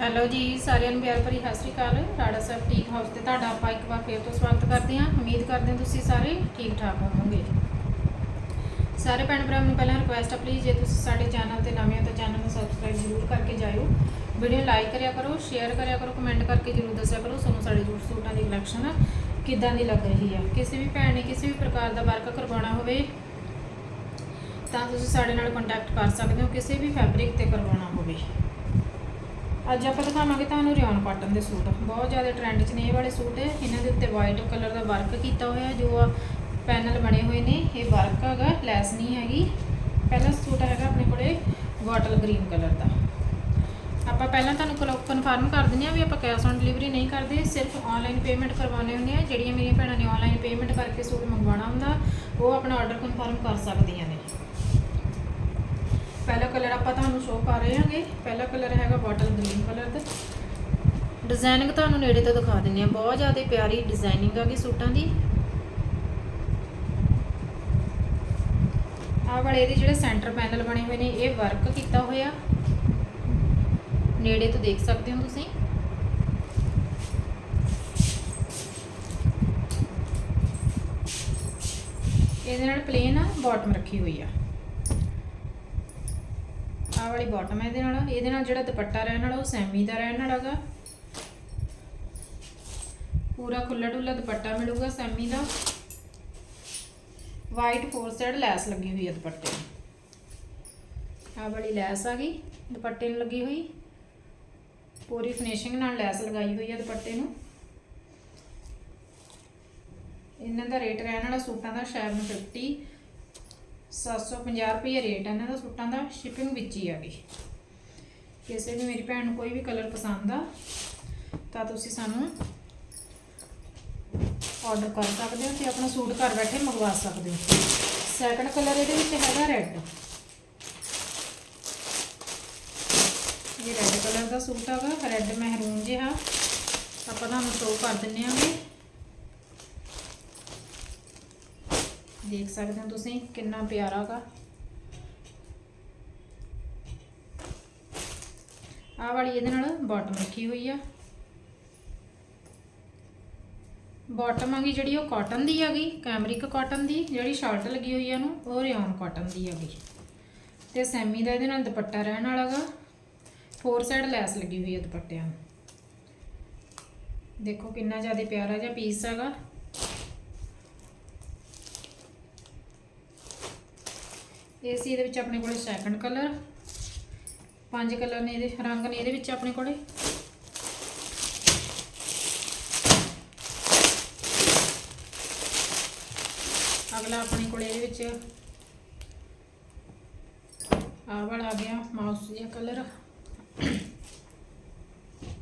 Hello ਜੀ, ਸਾਰਿਆਂ ਨੂੰ ਪਿਆਰ ਭਰੀ ਸਤਿ ਸ਼੍ਰੀ ਅਕਾਲ। ਰਾੜਾ ਸਾਹਿਬ ਟੀਕ ਹਾਊਸ ਤੇ ਤੁਹਾਡਾ ਆਪਾਂ ਇੱਕ ਵਾਰ ਫੇਰ ਤੋਂ ਸਵਾਗਤ ਕਰਦੇ ਹਾਂ। ਉਮੀਦ ਕਰਦੇ ਹਾਂ ਤੁਸੀਂ ਸਾਰੇ ਠੀਕ ਠਾਕ ਹੋਵੋਗੇ। ਸਾਰੇ ਭੈਣ ਭਰਾਵਾਂ ਨੂੰ ਪਹਿਲਾਂ ਰਿਕੁਐਸਟ ਆ ਪਲੀਜ਼ ਜੇ ਤੁਸੀਂ ਸਾਡੇ ਚੈਨਲ ਤੇ ਨਵੇਂ ਹੋ ਤਾਂ ਚੈਨਲ ਨੂੰ ਸਬਸਕ੍ਰਾਈਬ ਜ਼ਰੂਰ ਕਰਕੇ ਜਾਇਓ। ਵੀਡੀਓ ਲਾਈਕ ਕਰਿਆ ਕਰੋ ਸ਼ੇਅਰ ਕਰਿਆ ਕਰੋ ਕਮੈਂਟ ਕਰਕੇ ਜ਼ਰੂਰ ਦੱਸਿਆ ਕਰੋ, ਸਾਨੂੰ ਸਾਡੇ ਜੂਟ ਸੂਟਾਂ ਦੀ ਕਲੈਕਸ਼ਨ ਕਿੱਦਾਂ ਦੀ ਲੱਗ ਰਹੀ ਹੈ ਕਿਸੇ ਵੀ ਭੈਣ ਨੇ ਕਿਸੇ ਵੀ ਪ੍ਰਕਾਰ ਦਾ ਵਰਕ ਕਰਵਾਉਣਾ ਹੋਵੇ, ਤਾਂ ਤੁਸੀਂ ਸਾਡੇ ਨਾਲ ਕੰਟੈਕਟ ਕਰ ਸਕਦੇ ਹੋ, ਕਿਸੇ ਵੀ ਫੈਬਰਿਕ ਤੇ ਕਰਵਾਉਣਾ ਹੋਵੇ। ਅੱਜ ਆਪਾਂ ਦਿਖਾਵਾਂਗੇ ਤੁਹਾਨੂੰ ਰਿਓਨ ਕਾਟਨ ਦੇ ਸੂਟ। ਬਹੁਤ ਜ਼ਿਆਦਾ ਟ੍ਰੈਂਡ 'ਚ ਨੇ ਇਹ ਵਾਲੇ ਸੂਟ। ਇਹਨਾਂ ਦੇ ਉੱਤੇ ਵਾਈਟ ਕਲਰ ਦਾ ਵਰਕ ਕੀਤਾ ਹੋਇਆ। ਜੋ ਆ ਪੈਨਲ ਬਣੇ ਹੋਏ ਨੇ। ਇਹ ਵਰਕ ਹੈਗਾ ਲੈਸ ਨਹੀਂ ਹੈਗੀ। ਪਹਿਲਾ ਸੂਟ ਹੈਗਾ ਆਪਣੇ ਕੋਲੇ ਬਾਟਲ ਗ੍ਰੀਨ ਕਲਰ ਦਾ। ਆਪਾਂ ਪਹਿਲਾਂ ਤੁਹਾਨੂੰ ਕਨਫਰਮ ਕਰ ਦਿੰਦੇ ਆ ਵੀ ਆਪਾਂ ਕੈਸ਼ ਔਨ ਡਿਲੀਵਰੀ ਨਹੀਂ ਕਰਦੇ। ਸਿਰਫ ਆਨਲਾਈਨ ਪੇਮੈਂਟ ਕਰਵਾਉਣੇ ਹੁੰਦੇ ਆ ਜਿਹੜੀਆਂ ਮੇਰੀਆਂ ਭੈਣਾਂ ਨੇ ਆਨਲਾਈਨ ਪੇਮੈਂਟ ਕਰਕੇ ਸੂਟ ਮੰਗਵਾਉਣਾ ਹੁੰਦਾ, ਉਹ ਆਪਣਾ ਆਰਡਰ ਕਨਫਰਮ ਕਰ ਸਕਦੀਆਂ ਨੇ। ਪਹਿਲਾ ਕਲਰ ਆਪਾਂ ਤੁਹਾਨੂੰ ਸ਼ੋਅ ਕਰ ਰਹੇ ਹਾਂਗੇ। ਪਹਿਲਾ ਕਲਰ ਹੈਗਾ ਬੋਟਲ ਗ੍ਰੀਨ ਕਲਰ ਦਾ ਡਿਜ਼ਾਈਨਿੰਗ ਤੁਹਾਨੂੰ ਨੇੜੇ ਤੋਂ ਦਿਖਾ ਦਿੰਦੇ ਆ ਬਹੁਤ ਜ਼ਿਆਦਾ ਪਿਆਰੀ ਡਿਜ਼ਾਈਨਿੰਗ ਹੈਗੀ ਸੂਟਾਂ ਦੀ। ਆਹ ਵਾਲੇ ਇਹਦੇ ਜਿਹੜੇ ਸੈਂਟਰ ਪੈਨਲ ਬਣੇ ਹੋਏ ਨੇ, ਇਹ ਵਰਕ ਕੀਤਾ ਹੋਇਆ। ਨੇੜੇ ਤੋਂ ਦੇਖ ਸਕਦੇ ਹੋ ਤੁਸੀਂ। ਇਹਦੇ ਨਾਲ ਪਲੇਨ ਆ ਬਾਟਮ ਰੱਖੀ ਹੋਈ ਆ। ਆਹ ਵਾਲੀ ਬਾਟਮ ਹੈ ਇਹਦੇ ਨਾਲ। ਇਹਦੇ ਨਾਲ ਜਿਹੜਾ ਦੁਪੱਟਾ ਰਹਿਣ ਵਾਲਾ, ਉਹ ਸੈਮੀ ਦਾ ਰਹਿਣ ਵਾਲਾਗਾ ਪੂਰਾ ਖੁੱਲਾ ਡੁੱਲਾ ਦੁਪੱਟਾ ਮਿਲੂਗਾ ਸੈਮੀ ਦਾ। ਵਾਈਟ ਫੋਰ ਸਾਈਡ ਲੈਸ ਲੱਗੀ ਹੋਈ ਹੈ ਦੁਪੱਟੇ ਨੂੰ ਆਹ ਵਾਲੀ ਲੈਸ ਆ ਗਈ, ਦੁਪੱਟੇ ਨੂੰ ਲੱਗੀ ਹੋਈ। ਪੂਰੀ ਫਿਨਿਸ਼ਿੰਗ ਨਾਲ ਲੈਸ ਲਗਾਈ ਹੋਈ ਹੈ ਦੁਪੱਟੇ ਨੂੰ। ਇਹਨਾਂ ਦਾ ਰੇਟ ਰਹਿਣ ਵਾਲਾ ਸੂਟਾਂ ਦਾ 750 750 ਰੁਪਏ ਰੇਟ ਹੈ ਇਹਨਾਂ ਦਾ, ਸੂਟਾਂ ਦਾ ਸ਼ਿਪਿੰਗ ਵਿੱਚ ਹੀ ਆ ਗਈ ਕਿਸੇ ਵੀ ਮੇਰੀ ਭੈਣ ਨੂੰ ਕੋਈ ਵੀ ਕਲਰ ਪਸੰਦ ਆ, ਤਾਂ ਤੁਸੀਂ ਸਾਨੂੰ ਆਰਡਰ ਕਰ ਸਕਦੇ ਹੋ ਤੇ ਆਪਣਾ ਸੂਟ ਘਰ ਬੈਠੇ ਮੰਗਵਾ ਸਕਦੇ ਹੋ। ਸੈਕੰਡ ਕਲਰ ਇਹਦੇ ਵਿੱਚ ਹੈਗਾ ਰੈੱਡ ਇਹ ਰੈੱਡ ਕਲਰ ਦਾ ਸੂਟ ਹੈਗਾ ਰੈੱਡ ਮਹਿਰੂਨ ਜਿਹਾ। ਆਪਾਂ ਤੁਹਾਨੂੰ ਸ਼ੋਅ ਕਰ ਦਿੰਨੇ ਆਂਗੇ। ਦੇਖ ਸਕਦੇ ਹੋ ਤੁਸੀਂ ਕਿੰਨਾ ਪਿਆਰਾ ਗਾ। ਆਹ ਵਾਲੀ ਇਹਦੇ ਨਾਲ ਬਾਟਮ ਰੱਖੀ ਹੋਈ ਆ। ਬਾਟਮ ਆਗੀ ਜਿਹੜੀ ਉਹ ਕਾਟਨ ਦੀ ਹੈਗੀ ਕੈਮਰਿਕ ਕਾਟਨ ਦੀ, ਜਿਹੜੀ ਸ਼ਰਟ ਲੱਗੀ ਹੋਈ ਆ ਨੂੰ ਉਹ ਰਿਓਨ ਕਾਟਨ ਦੀ ਹੈਗੀ ਤੇ ਸੈਮੀ ਦਾ ਇਹਦੇ ਨਾਲ ਦੁਪੱਟਾ ਰਹਿਣ ਵਾਲਾਗਾ ਫੋਰ ਸਾਈਡ ਲੈਸ ਲੱਗੀ ਹੋਈ ਹੈ ਦੁਪੱਟਿਆਂ ਨੂੰ। ਦੇਖੋ ਕਿੰਨਾ ਜ਼ਿਆਦਾ ਪਿਆਰਾ ਜਿਹਾ ਪੀਸ ਹੈਗਾ ਇਹ ਸੀ ਇਹਦੇ ਵਿੱਚ ਆਪਣੇ ਕੋਲੇ ਸੈਕੰਡ ਕਲਰ ਪੰਜ ਕਲਰ ਨੇ ਇਹਦੇ, ਰੰਗ ਨੇ ਇਹਦੇ ਵਿੱਚ ਆਪਣੇ ਕੋਲੇ। ਅਗਲਾ ਆਪਣੇ ਕੋਲੇ ਇਹਦੇ ਵਿੱਚ ਆ ਵਾਲਾ ਆ ਗਿਆ ਮਾਊਸ ਜਿਹਾ ਕਲਰ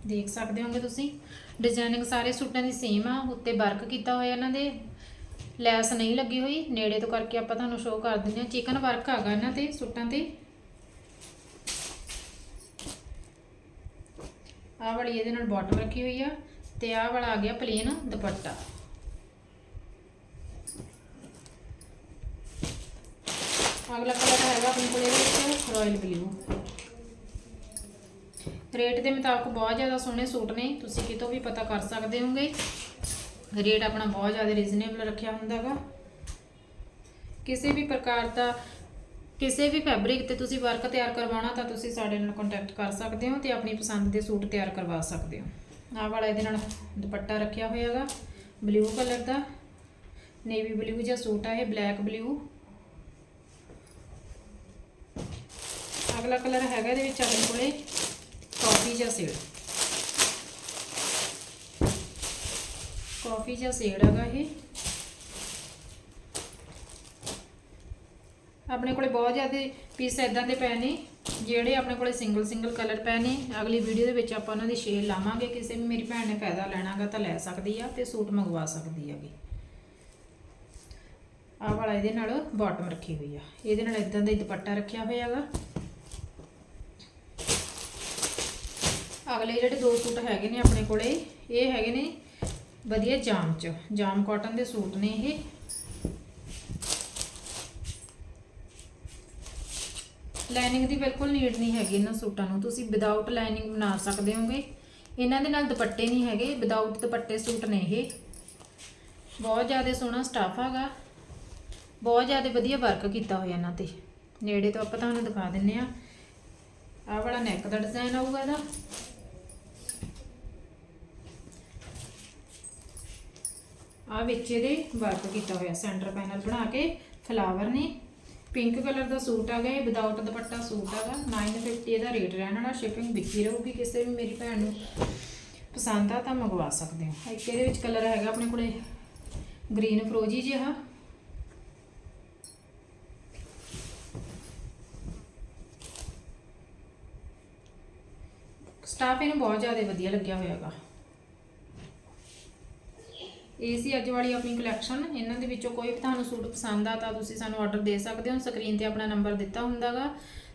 ਦੇਖ ਸਕਦੇ ਹੋਗੇ ਤੁਸੀਂ? ਡਿਜ਼ਾਈਨਿੰਗ ਸਾਰੇ ਸੂਟਾਂ ਦੀ ਸੇਮ ਆ, ਉੱਤੇ ਵਰਕ ਕੀਤਾ ਹੋਇਆ ਇਹਨਾਂ ਦੇ। ਲੈਸ ਨਹੀਂ ਲੱਗੀ ਹੋਈ, ਨੇੜੇ ਤੋਂ ਕਰਕੇ ਆਪਾਂ ਤੁਹਾਨੂੰ ਸ਼ੋਅ ਕਰ ਦਿੰਦੇ ਹਾਂ। ਚਿਕਨ ਵਰਕ ਹੈਗਾ ਇਹਨਾਂ ਤੇ ਸੂਟਾਂ ਤੇ। ਆਹ ਵਾਲੀ ਇਹਦੇ ਨਾਲ ਬਾਟਮ ਰੱਖੀ ਹੋਈ ਆ, ਤੇ ਆਹ ਵਾਲਾ ਆ ਗਿਆ ਪਲੇਨ ਦੁਪੱਟਾ। ਅਗਲਾ ਕਲਰ ਹੈਗਾ ਆਪਣੇ ਕੋਲ ਇਹਦੇ ਵਿੱਚ ਰਾਇਲ ਬਲੂ ਰੇਟ ਦੇ ਮੁਤਾਬਕ ਬਹੁਤ ਜ਼ਿਆਦਾ ਸੋਹਣੇ ਸੂਟ ਨੇ, ਤੁਸੀਂ ਕਿਤੋਂ ਵੀ ਪਤਾ ਕਰ ਸਕਦੇ ਹੋਗੇ। ਰੇਟ ਆਪਣਾ ਬਹੁਤ ਜ਼ਿਆਦਾ ਰੀਜ਼ਨੇਬਲ ਰੱਖਿਆ ਹੁੰਦਾਗਾ ਕਿਸੇ ਵੀ ਪ੍ਰਕਾਰ ਦਾ, ਕਿਸੇ ਵੀ ਫੈਬਰਿਕ ਤੇ ਤੁਸੀਂ ਵਰਕ ਤਿਆਰ ਕਰਵਾਉਣਾ ਤਾਂ ਤੁਸੀਂ ਸਾਡੇ ਨਾਲ ਕੰਟੈਕਟ ਕਰ ਸਕਦੇ ਹੋ ਤੇ ਆਪਣੀ ਪਸੰਦ ਦੇ ਸੂਟ ਤਿਆਰ ਕਰਵਾ ਸਕਦੇ ਹੋ। ਆਹ ਵਾਲਾ ਇਹਦੇ ਨਾਲ ਦੁਪੱਟਾ ਰੱਖਿਆ ਹੋਇਆਗਾ ਬਲੂ ਕਲਰ ਦਾ। ਨੇਵੀ ਬਲੂ ਜਾਂ ਸੂਟ ਆ ਇਹ ਬਲੈਕ ਬਲੂ ਅਗਲਾ ਕਲਰ ਹੈਗਾ ਇਹਦੇ ਵਿੱਚ ਆਪਣੇ ਕੋਲੇ ਕਾਫੀ ਜਾਂ ਸ਼ੇਡ ਕਾਫੀ ਜਿਹਾ ਸੇੜ ਹੈਗਾ ਇਹ। ਆਪਣੇ ਕੋਲੇ ਬਹੁਤ ਜ਼ਿਆਦਾ ਪੀਸ ਇਦਾਂ ਦੇ ਪਏ ਨੇ, ਜਿਹੜੇ ਆਪਣੇ ਕੋਲੇ ਸਿੰਗਲ ਸਿੰਗਲ ਕਲਰ ਪਏ ਨੇ। ਅਗਲੀ ਵੀਡੀਓ ਦੇ ਵਿੱਚ ਆਪਾਂ ਉਹਨਾਂ ਦੀ ਸ਼ੇਅਰ ਲਾਵਾਂਗੇ। ਕਿਸੇ ਵੀ ਮੇਰੀ ਭੈਣ ਨੇ ਫਾਇਦਾ ਲੈਣਾਗਾ ਤਾਂ ਲੈ ਸਕਦੀ ਆ ਤੇ ਸੂਟ ਮੰਗਵਾ ਸਕਦੀ ਹੈਗੀ। ਆਹ ਵਾਲਾ ਇਹਦੇ ਨਾਲ ਬਾਟਮ ਰੱਖੀ ਹੋਈ ਆ। ਇਹਦੇ ਨਾਲ ਇਦਾਂ ਦਾ ਹੀ ਦੁਪੱਟਾ ਰੱਖਿਆ ਹੋਇਆ ਹੈਗਾ ਅਗਲੇ ਜਿਹੜੇ ਦੋ ਸੂਟ ਹੈਗੇ ਨੇ ਆਪਣੇ ਕੋਲੇ, ਇਹ ਹੈਗੇ ਨੇ ਵਧੀਆ ਜਾਮ ਚ। ਜਾਮ ਕਾਟਨ ਦੇ ਸੂਟ ਨੇ ਇਹ। ਲਾਈਨਿੰਗ ਦੀ ਬਿਲਕੁਲ ਨੀਡ ਨਹੀਂ ਹੈਗੀ ਇਹਨਾਂ ਸੂਟਾਂ ਨੂੰ। ਤੁਸੀਂ ਵਿਦਆਊਟ ਲਾਈਨਿੰਗ ਬਣਾ ਸਕਦੇ ਹੋਗੇ। ਇਹਨਾਂ ਦੇ ਨਾਲ ਦੁਪੱਟੇ ਨਹੀਂ ਹੈਗੇ। ਵਿਦਆਊਟ ਦੁਪੱਟੇ ਸੂਟ ਨੇ ਇਹ। ਬਹੁਤ ਜ਼ਿਆਦਾ ਸੋਹਣਾ ਸਟਾਫ ਹੈਗਾ। ਬਹੁਤ ਜ਼ਿਆਦਾ ਵਧੀਆ ਵਰਕ ਕੀਤਾ ਹੋਇਆ ਇਹਨਾਂ ਤੇ। ਨੇੜੇ ਤੋਂ ਆਪਾਂ ਤੁਹਾਨੂੰ ਦਿਖਾ ਦਿੰਨੇ ਆ। ਆਹ ਵਾਲਾ ਨੈਕ ਦਾ ਡਿਜ਼ਾਈਨ ਆਊਗਾ ਇਹਦਾ। ਆ ਵਿੱਚ ਇਹਦੇ ਵਰਕ ਕੀਤਾ ਹੋਇਆ ਸੈਂਟਰ ਪੈਨਲ ਬਣਾ ਕੇ ਫਲਾਵਰ ਨੇ। ਪਿੰਕ ਕਲਰ ਦਾ ਸੂਟ ਆ ਗਿਆ, ਇਹ ਵਿਦਆਊਟ ਦੁਪੱਟਾ ਸੂਟ ਹੈਗਾ 950 ਇਹਦਾ ਰੇਟ ਰਹਿਣ ਵਾਲਾ ਸ਼ਿਪਿੰਗ ਵਿੱਚੀ ਰਹੂਗੀ, ਕਿਸੇ ਵੀ ਮੇਰੀ ਭੈਣ ਨੂੰ ਪਸੰਦ ਆ ਤਾਂ ਮੰਗਵਾ ਸਕਦੇ ਹੋ। ਇੱਕ ਇਹਦੇ ਵਿੱਚ ਕਲਰ ਹੈਗਾ ਆਪਣੇ ਕੋਲੇ ਗ੍ਰੀਨ ਫਰੋਜੀ ਜਿਹਾ। ਸਟਾਫ ਇਹਨੂੰ ਬਹੁਤ ਜ਼ਿਆਦਾ ਵਧੀਆ ਲੱਗਿਆ ਹੋਇਆਗਾ। ਇਹ ਸੀ ਅੱਜ ਵਾਲੀ ਆਪਣੀ ਕਲੈਕਸ਼ਨ ਇਹਨਾਂ ਦੇ ਵਿੱਚੋਂ ਕੋਈ ਵੀ ਤੁਹਾਨੂੰ ਸੂਟ ਪਸੰਦ ਆ ਤਾਂ ਤੁਸੀਂ ਸਾਨੂੰ ਆਰਡਰ ਦੇ ਸਕਦੇ ਹੋ। ਸਕਰੀਨ ਤੇ ਆਪਣਾ ਨੰਬਰ ਦਿੱਤਾ ਹੁੰਦਾਗਾ।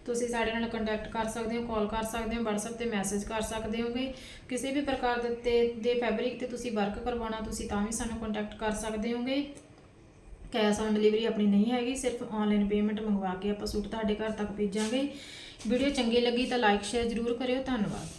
ਤੁਸੀਂ ਸਾਡੇ ਨਾਲ ਕੰਟੈਕਟ ਕਰ ਸਕਦੇ ਹੋ ਕਾਲ ਕਰ ਸਕਦੇ ਹੋ, WhatsApp ਤੇ ਮੈਸੇਜ ਕਰ ਸਕਦੇ ਹੋਗੇ। ਕਿਸੇ ਵੀ ਪ੍ਰਕਾਰ ਦੇ ਉੱਤੇ ਦੇ ਫੈਬਰਿਕ ਤੇ ਤੁਸੀਂ ਵਰਕ ਕਰਵਾਉਣਾ, ਤੁਸੀਂ ਤਾਂ ਵੀ ਸਾਨੂੰ ਕੰਟੈਕਟ ਕਰ ਸਕਦੇ ਹੋਗੇ। ਕੈਸ਼ ਔਨ ਡਿਲੀਵਰੀ ਆਪਣੀ ਨਹੀਂ ਹੈਗੀ, ਸਿਰਫ ਆਨਲਾਈਨ ਪੇਮੈਂਟ ਮੰਗਵਾ ਕੇ ਆਪਾਂ ਸੂਟ ਤੁਹਾਡੇ ਘਰ ਤੱਕ ਭੇਜਾਂਗੇ। ਵੀਡੀਓ ਚੰਗੀ ਲੱਗੀ ਤਾਂ ਲਾਈਕ ਸ਼ੇਅਰ ਜ਼ਰੂਰ ਕਰਿਓ। ਧੰਨਵਾਦ।